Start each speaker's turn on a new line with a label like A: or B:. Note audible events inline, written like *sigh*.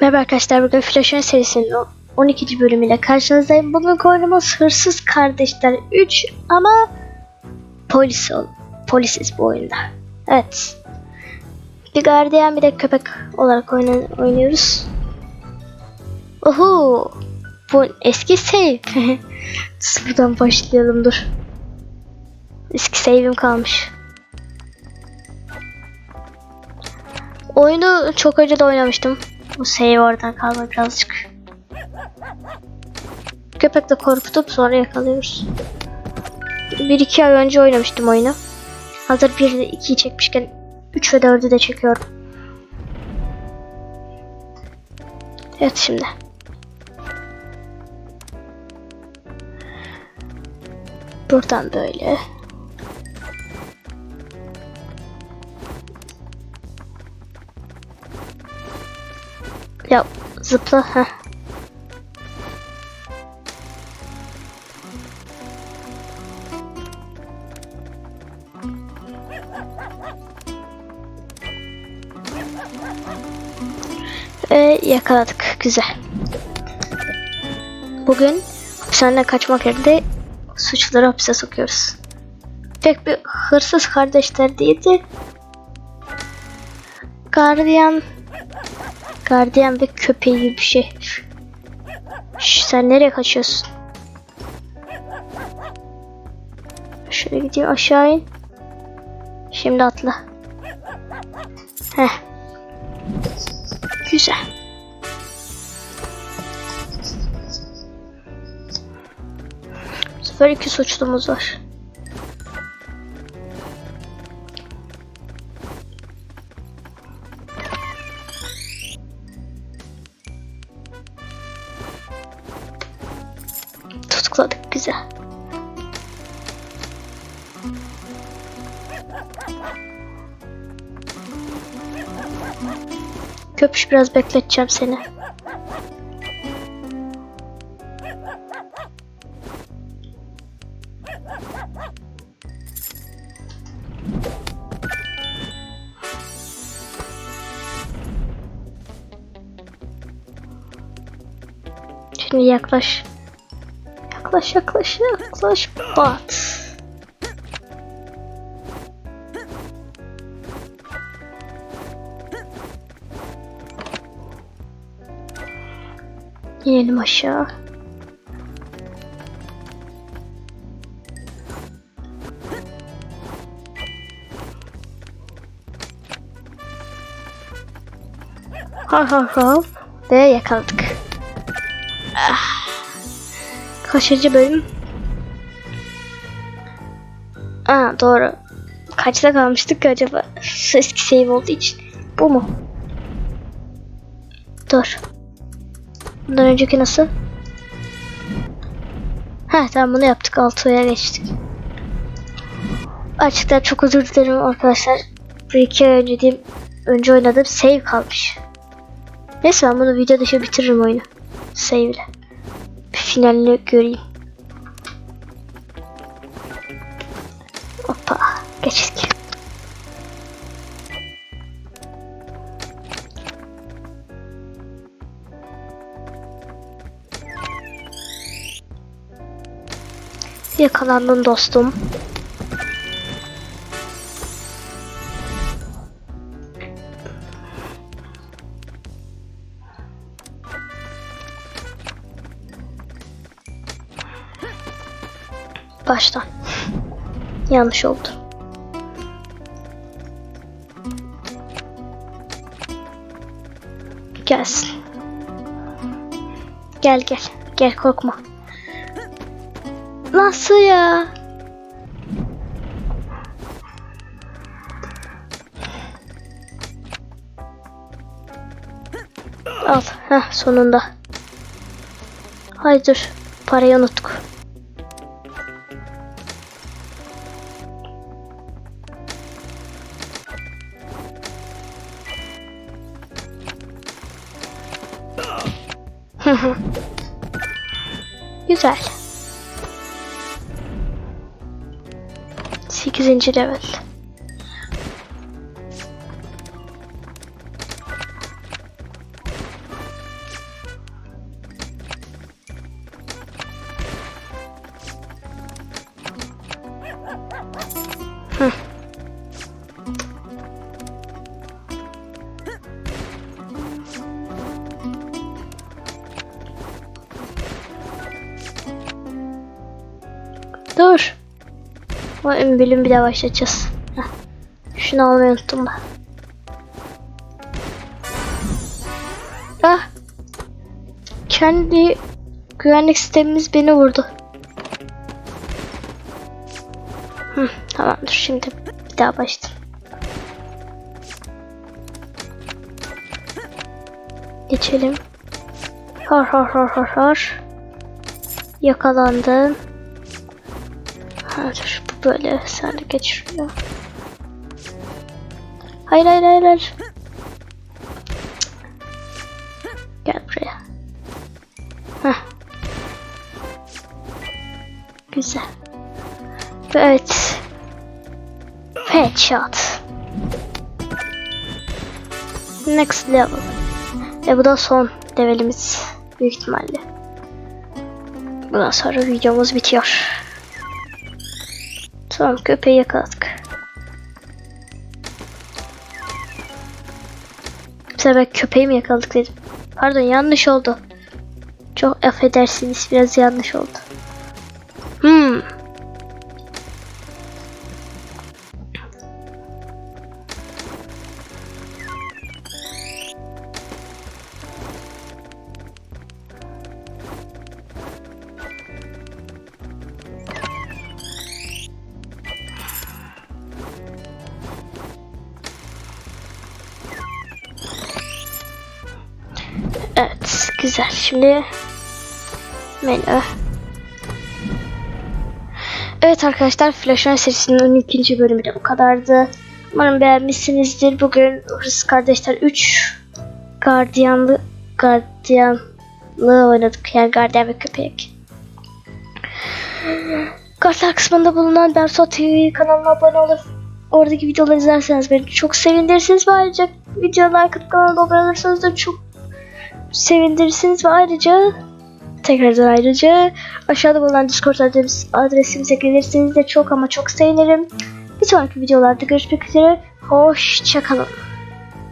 A: Merhaba arkadaşlar bugün Flash serisinin o- 12. bölümüyle karşınızdayım. Bugün oyunumuz Hırsız Kardeşler 3 ama polis ol. Polisiz bu oyunda. Evet. Bir gardiyan bir de köpek olarak oyna- oynuyoruz. Oho. Bu eski save. *laughs* Sıfırdan başlayalım dur. Eski save'im kalmış. Oyunu çok önce de oynamıştım. Bu save oradan kalma birazcık. Köpekle korkutup sonra yakalıyoruz. Bir iki ay önce oynamıştım oyunu. Hazır 1 ile 2'yi çekmişken 3 ve 4'ü de çekiyorum. Evet şimdi. Buradan böyle. Ya zıpla ha. Ve yakaladık. Güzel. Bugün hapishaneden kaçmak yerine suçluları hapise sokuyoruz. Pek bir hırsız kardeşler değildi. Gardiyan Gardiyan ve köpeği gibi bir şey. Şş, sen nereye kaçıyorsun? Şöyle gideyim aşağı in. Şimdi atla. Heh. Güzel. Bu sefer iki suçlumuz var. Tutukladık güzel. Köpüş biraz bekleteceğim seni. Şimdi yaklaş. Yaklaş yaklaş yaklaş. Bat. İnelim aşağı. Ha ha ha. Ve yakaladık. Ah. Kaçıncı bölüm? Aa doğru. Kaçta kalmıştık ki acaba? Eski save olduğu için. Bu mu? Dur. Bundan önceki nasıl? Ha tamam bunu yaptık. Altıya geçtik. Açıkçası çok özür dilerim arkadaşlar. Bir iki ay önce diyeyim, önce oynadığım save kalmış. Neyse ben bunu video dışı bitiririm oyunu. Save ile. Finalini göreyim. Hoppa. Geçtik. Yakalandın dostum. Baştan. Yanlış oldu. Gelsin. Gel gel. Gel korkma. Nasıl ya? Al. Heh sonunda. Hayır Parayı unuttuk. *laughs* Güzel. 8. level. Dur. Bu ön bölüm bir daha başlayacağız. Şunu almayı unuttum ben. Ah. Kendi güvenlik sistemimiz beni vurdu. Hı, tamamdır şimdi bir daha başlayalım. Geçelim. Hor hor hor hor hor. Yakalandın. Ha, dur bu böyle sen de geç şuraya. Hayır hayır hayır hayır. Gel buraya. Heh. Güzel. Evet. Headshot. Next level. Ve bu da son levelimiz. Büyük ihtimalle. Bundan sonra videomuz bitiyor. Tamam köpeği yakaladık. Sefer köpeği mi yakaladık dedim. Pardon yanlış oldu. Çok affedersiniz biraz yanlış oldu. Evet güzel. Şimdi menü. Evet arkadaşlar Flash serisinin 12. bölümü de bu kadardı. Umarım beğenmişsinizdir. Bugün Hırsız Kardeşler 3 gardiyanlı gardiyanlığı oynadık. Yani gardiyan ve köpek. Kartlar kısmında bulunan Derso TV kanalına abone olup oradaki videoları izlerseniz beni çok sevindirirsiniz. Ve ayrıca videoya like kanala abone olursanız da çok sevindirirsiniz. Ve ayrıca tekrardan ayrıca aşağıda bulunan Discord adres, adresimize gelirseniz de çok ama çok sevinirim. Bir sonraki videolarda görüşmek üzere. Hoşçakalın.